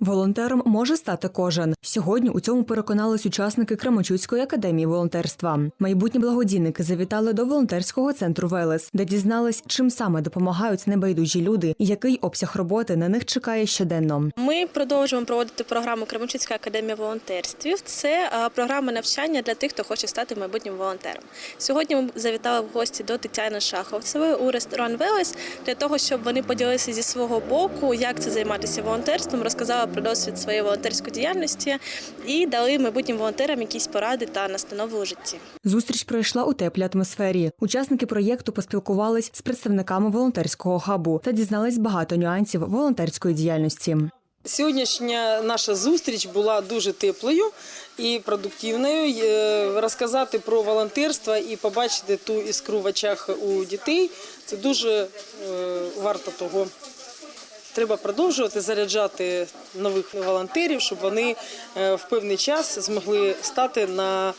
Волонтером може стати кожен. Сьогодні у цьому переконались учасники Кременчуцької академії волонтерства. Майбутні благодійники завітали до волонтерського центру Велес, де дізнались, чим саме допомагають небайдужі люди і який обсяг роботи на них чекає щоденно. Ми продовжуємо проводити програму Кременчуцька академія волонтерствів. Це програма навчання для тих, хто хоче стати майбутнім волонтером. Сьогодні ми завітали в гості до Тетяни Шаховцевої у ресторан Велес для того, щоб вони поділилися зі свого боку, як це займатися волонтерством, розказали про досвід своєї волонтерської діяльності і дали майбутнім волонтерам якісь поради та настанови у житті. Зустріч пройшла у теплій атмосфері. Учасники проєкту поспілкувались з представниками волонтерського хабу та дізнались багато нюансів волонтерської діяльності. Сьогоднішня наша зустріч була дуже теплою і продуктивною. Е, Розказати про волонтерство і побачити ту іскру в очах у дітей це дуже е, варто того. Треба продовжувати заряджати нових волонтерів, щоб вони е, в певний час змогли стати на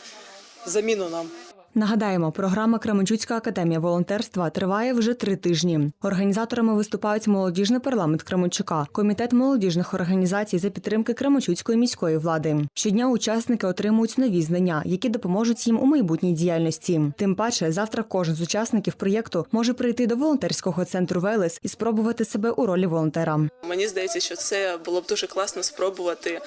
заміну нам. Нагадаємо, програма Кременчуцька академія волонтерства триває вже три тижні. Організаторами виступають молодіжний парламент Кременчука, комітет молодіжних організацій за підтримки Кременчуцької міської влади. Щодня учасники отримують нові знання, які допоможуть їм у майбутній діяльності. Тим паче, завтра кожен з учасників проєкту може прийти до волонтерського центру Велес і спробувати себе у ролі волонтера. Мені здається, що це було б дуже класно спробувати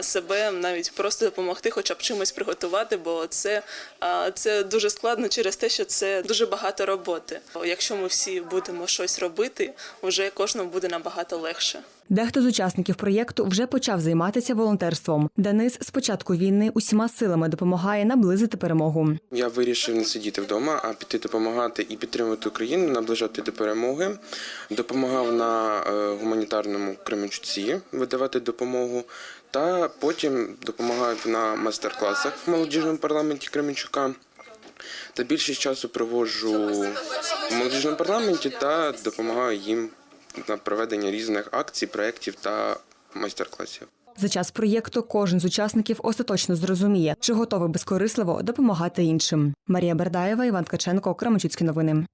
себе навіть просто допомогти, хоча б чимось приготувати, бо це, а, це дуже складно через те, що це дуже багато роботи. Якщо ми всі будемо щось робити, вже кожному буде набагато легше. Дехто з учасників проєкту вже почав займатися волонтерством. Денис з початку війни усіма силами допомагає наблизити перемогу. Я вирішив не сидіти вдома, а піти допомагати і підтримувати Україну, наближати до перемоги. Допомагав на е, гуманітарному Кременчуці видавати допомогу. Та потім допомагав на майстер-класах в молодіжному парламенті Кременчука. Та більшість часу проводжу в молодіжному парламенті та допомагаю їм на проведення різних акцій, проєктів та майстер-класів. За час проєкту кожен з учасників остаточно зрозуміє, чи готовий безкорисливо допомагати іншим. Марія Бердаєва, Іван Ткаченко, Кременчуцькі новини.